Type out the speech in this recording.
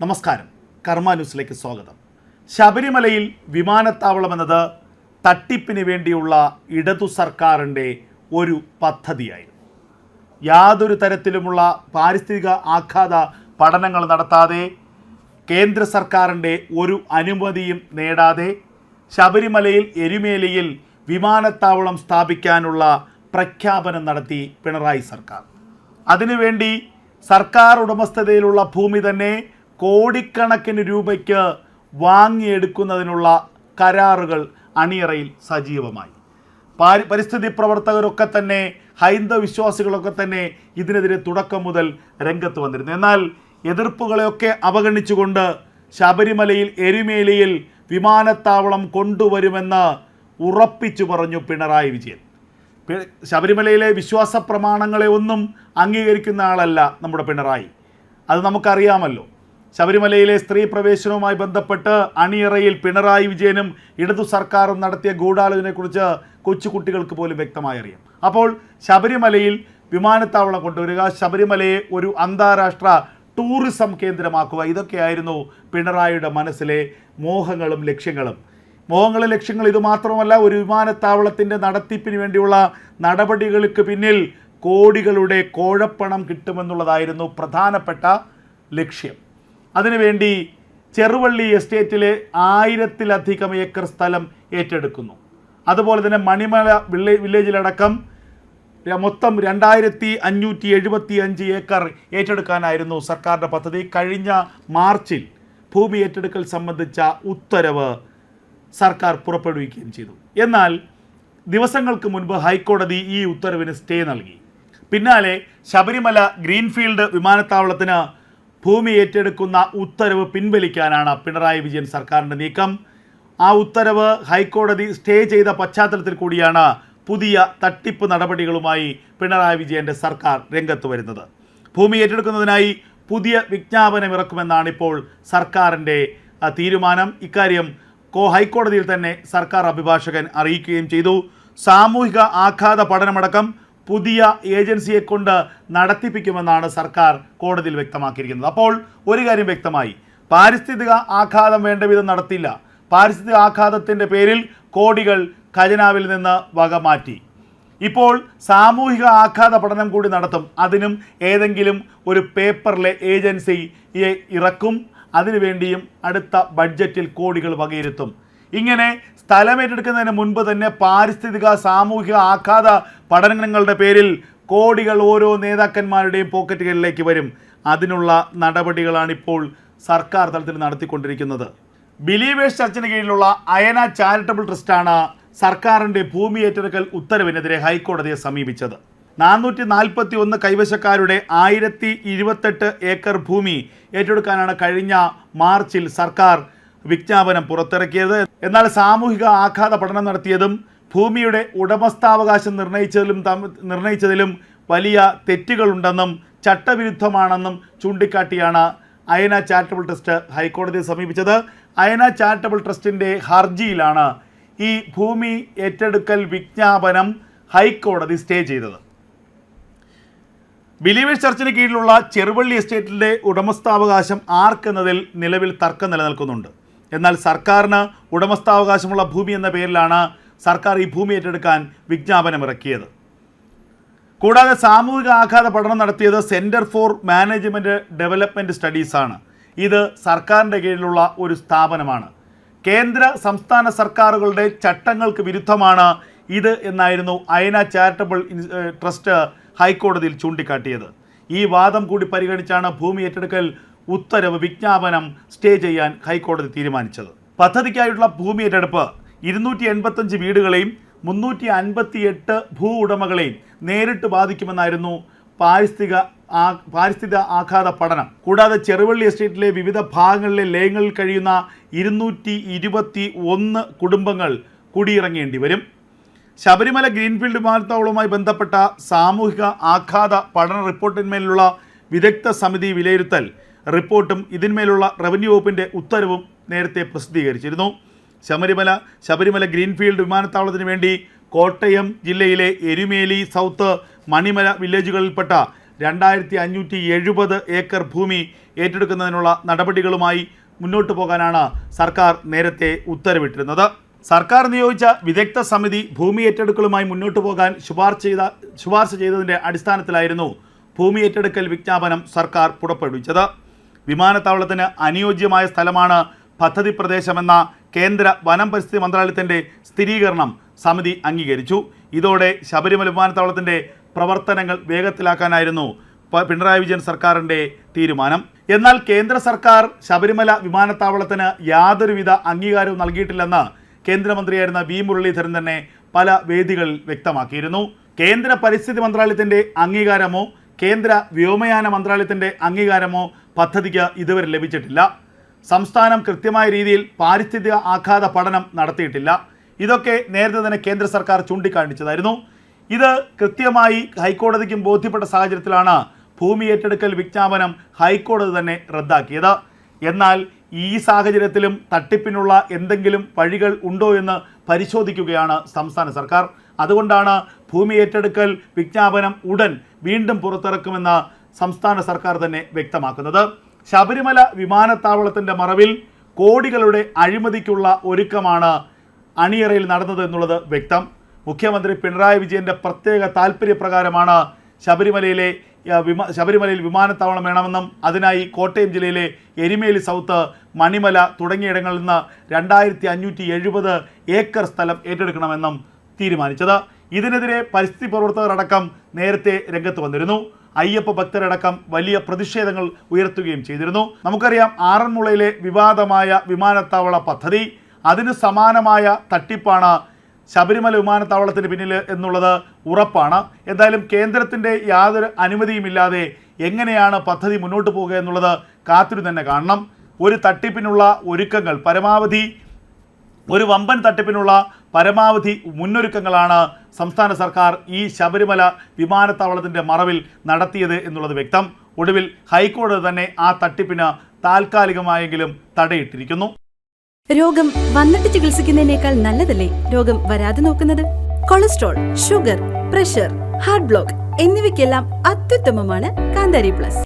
നമസ്കാരം. കർമ്മ ന്യൂസിലേക്ക് സ്വാഗതം. ശബരിമലയിൽ വിമാനത്താവളം എന്നത് തട്ടിപ്പിന് വേണ്ടിയുള്ള ഇടതു സർക്കാരിന്റെ ഒരു പദ്ധതിയായിരുന്നു. യാതൊരു തരത്തിലുമുള്ള പാരിസ്ഥിതിക ആഘാത പഠനങ്ങൾ നടത്താതെ കേന്ദ്ര സർക്കാരിന്റെ ഒരു അനുമതിയും നേടാതെ ശബരിമലയിൽ എരുമേലിയിൽ വിമാനത്താവളം സ്ഥാപിക്കാനുള്ള പ്രഖ്യാപനം നടത്തി പിണറായി സർക്കാർ. അതിനുവേണ്ടി സർക്കാർ ഉടമസ്ഥതയിലുള്ള ഭൂമി തന്നെ കോടിക്കണക്കിന് രൂപയ്ക്ക് വാങ്ങിയെടുക്കുന്നതിനുള്ള കരാറുകൾ അണിയറയിൽ സജീവമായി. പാരി പരിസ്ഥിതി പ്രവർത്തകരൊക്കെ തന്നെ ഹൈന്ദവ വിശ്വാസികളൊക്കെ തന്നെ ഇതിനെതിരെ തുടക്കം മുതൽ രംഗത്ത് വന്നിരുന്നു. എന്നാൽ എതിർപ്പുകളെയൊക്കെ അവഗണിച്ചുകൊണ്ട് ശബരിമലയിൽ എരുമേലിയിൽ വിമാനത്താവളം കൊണ്ടുവരുമെന്ന് ഉറപ്പിച്ചു പറഞ്ഞു പിണറായി വിജയൻ. ശബരിമലയിലെ വിശ്വാസ പ്രമാണങ്ങളെ ഒന്നും അംഗീകരിക്കുന്ന ആളല്ല നമ്മുടെ പിണറായി. അത് നമുക്കറിയാമല്ലോ. ശബരിമലയിലെ സ്ത്രീ പ്രവേശനവുമായി ബന്ധപ്പെട്ട് അണിയറയിൽ പിണറായി വിജയനും ഇടതു സർക്കാരും നടത്തിയ ഗൂഢാലോചനയെക്കുറിച്ച് കൊച്ചുകുട്ടികൾക്ക് പോലും വ്യക്തമായി അറിയാം. അപ്പോൾ ശബരിമലയിൽ വിമാനത്താവളം കൊണ്ടുവരിക ശബരിമലയെ ഒരു അന്താരാഷ്ട്ര ടൂറിസം കേന്ദ്രമാക്കുക ഇതൊക്കെയായിരുന്നു പിണറായിയുടെ മനസ്സിലെ മോഹങ്ങളും ലക്ഷ്യങ്ങളും. മോഹങ്ങളും ലക്ഷ്യങ്ങൾ ഇതുമാത്രമല്ല ഒരു വിമാനത്താവളത്തിന്റെ നടത്തിപ്പിന് വേണ്ടിയുള്ള നടപടികൾക്ക് പിന്നിൽ കോടികളുടെ കോഴപ്പണം കിട്ടുമെന്നുള്ളതായിരുന്നു പ്രധാനപ്പെട്ട ലക്ഷ്യം. അതിനുവേണ്ടി ചെറുവള്ളി എസ്റ്റേറ്റിലെ ആയിരത്തിലധികം ഏക്കർ സ്ഥലം ഏറ്റെടുക്കുന്നു. അതുപോലെ തന്നെ മണിമല വില്ലേ വില്ലേജിലടക്കം മൊത്തം രണ്ടായിരത്തി അഞ്ഞൂറ്റി എഴുപത്തി അഞ്ച് ഏക്കർ ഏറ്റെടുക്കാനായിരുന്നു സർക്കാരിന്റെ പദ്ധതി. കഴിഞ്ഞ മാർച്ചിൽ ഭൂമി ഏറ്റെടുക്കൽ സംബന്ധിച്ച ഉത്തരവ് സർക്കാർ പുറപ്പെടുവിക്കുകയും ചെയ്തു. എന്നാൽ ദിവസങ്ങൾക്ക് മുൻപ് ഹൈക്കോടതി ഈ ഉത്തരവിന് സ്റ്റേ നൽകി. പിന്നാലെ ശബരിമല ഗ്രീൻഫീൽഡ് വിമാനത്താവളത്തിന് ഭൂമി ഏറ്റെടുക്കുന്ന ഉത്തരവ് പിൻവലിക്കാനാണ് പിണറായി വിജയൻ സർക്കാരിന്റെ നീക്കം. ആ ഉത്തരവ് ഹൈക്കോടതി സ്റ്റേ ചെയ്ത പശ്ചാത്തലത്തിൽ കൂടിയാണ് പുതിയ തട്ടിപ്പ് നടപടികളുമായി പിണറായി വിജയന്റെ സർക്കാർ രംഗത്ത് വരുന്നത്. ഭൂമി ഏറ്റെടുക്കുന്നതിനായി പുതിയ വിജ്ഞാപനം ഇറക്കുമെന്നാണ് ഇപ്പോൾ സർക്കാരിന്റെ തീരുമാനം. ഇക്കാര്യം കോ ഹൈക്കോടതിയിൽ തന്നെ സർക്കാർ അഭിഭാഷകൻ അറിയിക്കുകയും ചെയ്തു. സാമൂഹിക ആഘാത പഠനമടക്കം പുതിയ ഏജൻസിയെ കൊണ്ട് നടത്തിപ്പിക്കുമെന്നാണ് സർക്കാർ കോടതിയിൽ വ്യക്തമാക്കിയിരിക്കുന്നത്. അപ്പോൾ ഒരു കാര്യം വ്യക്തമായി. പാരിസ്ഥിതിക ആഘാതം വേണ്ട വിധം നടത്തില്ല. പാരിസ്ഥിതിക ആഘാതത്തിന്റെ പേരിൽ കോടികൾ ഖജനാവിൽ നിന്ന് വക മാറ്റി. ഇപ്പോൾ സാമൂഹിക ആഘാത പഠനം കൂടി നടത്തും. അതിനും ഏതെങ്കിലും ഒരു പേപ്പറിലെ ഏജൻസി ഇറക്കും. അതിനുവേണ്ടിയും അടുത്ത ബഡ്ജറ്റിൽ കോടികൾ വകയിരുത്തും. ഇങ്ങനെ സ്ഥലമേറ്റെടുക്കുന്നതിന് മുൻപ് തന്നെ പാരിസ്ഥിതിക സാമൂഹിക ആഘാത പഠനങ്ങളുടെ പേരിൽ കോടികൾ ഓരോ നേതാക്കന്മാരുടെയും പോക്കറ്റുകളിലേക്ക് വരും. അതിനുള്ള നടപടികളാണിപ്പോൾ സർക്കാർ തലത്തിൽ നടത്തിക്കൊണ്ടിരിക്കുന്നത്. ബിലീവേഴ്സ് ചർച്ചിന് കീഴിലുള്ള അയന ചാരിറ്റബിൾ ട്രസ്റ്റാണ് സർക്കാരിന്റെ ഭൂമി ഏറ്റെടുക്കൽ ഉത്തരവിനെതിരെ ഹൈക്കോടതിയെ സമീപിച്ചത്. നാനൂറ്റി നാൽപ്പത്തി ഒന്ന് കൈവശക്കാരുടെ ആയിരത്തി ഇരുപത്തെട്ട് ഏക്കർ ഭൂമി ഏറ്റെടുക്കാനാണ് കഴിഞ്ഞ മാർച്ചിൽ സർക്കാർ വിജ്ഞാപനം പുറത്തിറക്കിയത്. എന്നാൽ സാമൂഹിക ആഘാത പഠനം നടത്തിയതും ഭൂമിയുടെ ഉടമസ്ഥാവകാശം നിർണയിച്ചതിലും നിർണയിച്ചതിലും വലിയ തെറ്റുകളുണ്ടെന്നും ചട്ടവിരുദ്ധമാണെന്നും ചൂണ്ടിക്കാട്ടിയാണ് അയന ചാരിറ്റബിൾ ട്രസ്റ്റ് ഹൈക്കോടതിയെ സമീപിച്ചത്. അയന ചാരിറ്റബിൾ ട്രസ്റ്റിന്റെ ഹർജിയിലാണ് ഈ ഭൂമി ഏറ്റെടുക്കൽ വിജ്ഞാപനം ഹൈക്കോടതി സ്റ്റേ ചെയ്തത്. ബിലീവേഴ്സ് ചർച്ചിന് കീഴിലുള്ള ചെറുവള്ളി എസ്റ്റേറ്റിന്റെ ഉടമസ്ഥാവകാശം ആർക്കെന്നതിൽ നിലവിൽ തർക്കം നിലനിൽക്കുന്നുണ്ട്. എന്നാൽ സർക്കാരിന് ഉടമസ്ഥാവകാശമുള്ള ഭൂമി എന്ന പേരിലാണ് സർക്കാർ ഈ ഭൂമി ഏറ്റെടുക്കാൻ വിജ്ഞാപനമിറക്കിയത്. കൂടാതെ സാമൂഹിക ആഘാത പഠനം നടത്തിയത് സെന്റർ ഫോർ മാനേജ്മെന്റ് ഡെവലപ്മെന്റ് സ്റ്റഡീസാണ് ഇത് സർക്കാരിന്റെ കീഴിലുള്ള ഒരു സ്ഥാപനമാണ്. കേന്ദ്ര സംസ്ഥാന സർക്കാരുകളുടെ ചട്ടങ്ങൾക്ക് വിരുദ്ധമാണ് ഇത് എന്നായിരുന്നു അയന ചാരിറ്റബിൾ ട്രസ്റ്റ് ഹൈക്കോടതിയിൽ ചൂണ്ടിക്കാട്ടിയത്. ഈ വാദം കൂടി പരിഗണിച്ചാണ് ഭൂമി ഏറ്റെടുക്കൽ ഉത്തരവ് വിജ്ഞാപനം സ്റ്റേ ചെയ്യാൻ ഹൈക്കോടതി തീരുമാനിച്ചത്. പദ്ധതിക്കായിട്ടുള്ള ഭൂമി ഏറ്റെടുപ്പ് ഇരുന്നൂറ്റി എൺപത്തഞ്ച് വീടുകളെയും മുന്നൂറ്റി അൻപത്തി എട്ട് ഭൂ ഉടമകളെയും നേരിട്ട് ബാധിക്കുമെന്നായിരുന്നു പാരിസ്ഥിതിക ആ ആഘാത പഠനം. കൂടാതെ ചെറുവള്ളി എസ്റ്റേറ്റിലെ വിവിധ ഭാഗങ്ങളിലെ ലയങ്ങളിൽ കഴിയുന്ന ഇരുന്നൂറ്റി ഇരുപത്തി ഒന്ന് കുടുംബങ്ങൾ കുടിയിറങ്ങേണ്ടി വരും. ശബരിമല ഗ്രീൻഫീൽഡ് വിമാനത്താവളവുമായി ബന്ധപ്പെട്ട സാമൂഹിക ആഘാത പഠന റിപ്പോർട്ടിന്മേലുള്ള വിദഗ്ധ സമിതി വിലയിരുത്തൽ റിപ്പോർട്ടും ഇതിന്മേലുള്ള റവന്യൂ വകുപ്പിന്റെ ഉത്തരവും നേരത്തെ പ്രസിദ്ധീകരിച്ചിരുന്നു. ശബരിമല ശബരിമല ഗ്രീൻഫീൽഡ് വിമാനത്താവളത്തിന് വേണ്ടി കോട്ടയം ജില്ലയിലെ എരുമേലി സൗത്ത് മണിമല വില്ലേജുകളിൽപ്പെട്ട രണ്ടായിരത്തി അഞ്ഞൂറ്റി എഴുപത് ഏക്കർ ഭൂമി ഏറ്റെടുക്കുന്നതിനുള്ള നടപടികളുമായി മുന്നോട്ട് പോകാനാണ് സർക്കാർ നേരത്തെ ഉത്തരവിട്ടിരുന്നത്. സർക്കാർ നിയോഗിച്ച വിദഗ്ധ സമിതി ഭൂമി ഏറ്റെടുക്കലുമായി മുന്നോട്ടു പോകാൻ ശുപാർശ ചെയ്ത ശുപാർശ ചെയ്തതിന്റെ അടിസ്ഥാനത്തിലായിരുന്നു ഭൂമി ഏറ്റെടുക്കൽ വിജ്ഞാപനം സർക്കാർ പുറപ്പെടുവിച്ചത്. വിമാനത്താവളത്തിന് അനുയോജ്യമായ സ്ഥലമാണ് പദ്ധതി പ്രദേശമെന്ന കേന്ദ്ര വനം പരിസ്ഥിതി മന്ത്രാലയത്തിന്റെ സ്ഥിരീകരണം സമിതി അംഗീകരിച്ചു. ഇതോടെ ശബരിമല വിമാനത്താവളത്തിന്റെ പ്രവർത്തനങ്ങൾ വേഗത്തിലാക്കാനായിരുന്നു പിണറായി വിജയൻ സർക്കാരിന്റെ തീരുമാനം. എന്നാൽ കേന്ദ്ര സർക്കാർ ശബരിമല വിമാനത്താവളത്തിന് യാതൊരുവിധ അംഗീകാരവും നൽകിയിട്ടില്ലെന്ന് കേന്ദ്രമന്ത്രിയായിരുന്ന വി മുരളീധരൻ തന്നെ പല വേദികളിൽ വ്യക്തമാക്കിയിരുന്നു. കേന്ദ്ര പരിസ്ഥിതി മന്ത്രാലയത്തിന്റെ അംഗീകാരമോ കേന്ദ്ര വ്യോമയാന മന്ത്രാലയത്തിന്റെ അംഗീകാരമോ പദ്ധതിക്ക് ഇതുവരെ ലഭിച്ചിട്ടില്ല. സംസ്ഥാനം കൃത്യമായ രീതിയിൽ പാരിസ്ഥിതിക ആഘാത പഠനം നടത്തിയിട്ടില്ല. ഇതൊക്കെ നേരത്തെ തന്നെ കേന്ദ്ര സർക്കാർ ചൂണ്ടിക്കാണിച്ചതായിരുന്നു. ഇത് കൃത്യമായി ഹൈക്കോടതിക്കും ബോധ്യപ്പെട്ട സാഹചര്യത്തിലാണ് ഭൂമി ഏറ്റെടുക്കൽ വിജ്ഞാപനം ഹൈക്കോടതി തന്നെ റദ്ദാക്കിയത്. എന്നാൽ ഈ സാഹചര്യത്തിലും തട്ടിപ്പിനുള്ള എന്തെങ്കിലും വഴികൾ ഉണ്ടോ എന്ന് പരിശോധിക്കുകയാണ് സംസ്ഥാന സർക്കാർ. അതുകൊണ്ടാണ് ഭൂമി ഏറ്റെടുക്കൽ വിജ്ഞാപനം ഉടൻ വീണ്ടും പുറത്തിറക്കുമെന്ന് സംസ്ഥാന സർക്കാർ തന്നെ വ്യക്തമാക്കുന്നത്. ശബരിമല വിമാനത്താവളത്തിന്റെ മറവിൽ കോടികളുടെ അഴിമതിക്കുള്ള ഒരുക്കമാണ് അണിയറയിൽ നടന്നത് എന്നുള്ളത് വ്യക്തം. മുഖ്യമന്ത്രി പിണറായി വിജയന്റെ പ്രത്യേക താല്പര്യപ്രകാരമാണ് ശബരിമലയിലെ വിമാ ശബരിമലയിൽ വിമാനത്താവളം വേണമെന്നും അതിനായി കോട്ടയം ജില്ലയിലെ എരിമേലി സൗത്ത് മണിമല തുടങ്ങിയിടങ്ങളിൽ നിന്ന് രണ്ടായിരത്തി അഞ്ഞൂറ്റി എഴുപത് ഏക്കർ സ്ഥലം ഏറ്റെടുക്കണമെന്നും തീരുമാനിച്ചത്. ഇതിനെതിരെ പരിസ്ഥിതി പ്രവർത്തകർ അടക്കം നേരത്തെ രംഗത്ത് വന്നിരുന്നു. അയ്യപ്പ ഭക്തരടക്കം വലിയ പ്രതിഷേധങ്ങൾ ഉയർത്തുകയും ചെയ്തിരുന്നു. നമുക്കറിയാം ആറന്മുളയിലെ വിവാദമായ വിമാനത്താവള പദ്ധതി അതിന് സമാനമായ തട്ടിപ്പാണ് ശബരിമല വിമാനത്താവളത്തിന് പിന്നിൽ എന്നുള്ളത് ഉറപ്പാണ്. എന്തായാലും കേന്ദ്രത്തിന്റെ യാതൊരു അനുമതിയുമില്ലാതെ എങ്ങനെയാണ് പദ്ധതി മുന്നോട്ട് പോകുക എന്നുള്ളത് കാത്തിരു തന്നെ കാണണം. ഒരു തട്ടിപ്പിനുള്ള ഒരുക്കങ്ങൾ പരമാവധി ഒരു വമ്പൻ തട്ടിപ്പിനുള്ള പരമാവധി മുന്നൊരുക്കങ്ങളാണ് സംസ്ഥാന സർക്കാർ ഈ ശബരിമല വിമാനത്താവളത്തിന്റെ മറവിൽ നടത്തിയത് എന്നുള്ളത് വ്യക്തം. ഒടുവിൽ ഹൈക്കോടതി തന്നെ ആ തട്ടിപ്പിന് താൽക്കാലികമായെങ്കിലും തടയിട്ടിരിക്കുന്നു. രോഗം വന്നിട്ട് ചികിത്സിക്കുന്നതിനേക്കാൾ നല്ലതല്ലേ രോഗം വരാതെ നോക്കുന്നത്? Cholesterol sugar pressure heart block എന്നിവയ്ക്കെല്ലാം അത്യുത്തമമാണ് കാന്താരി പ്ലസ്.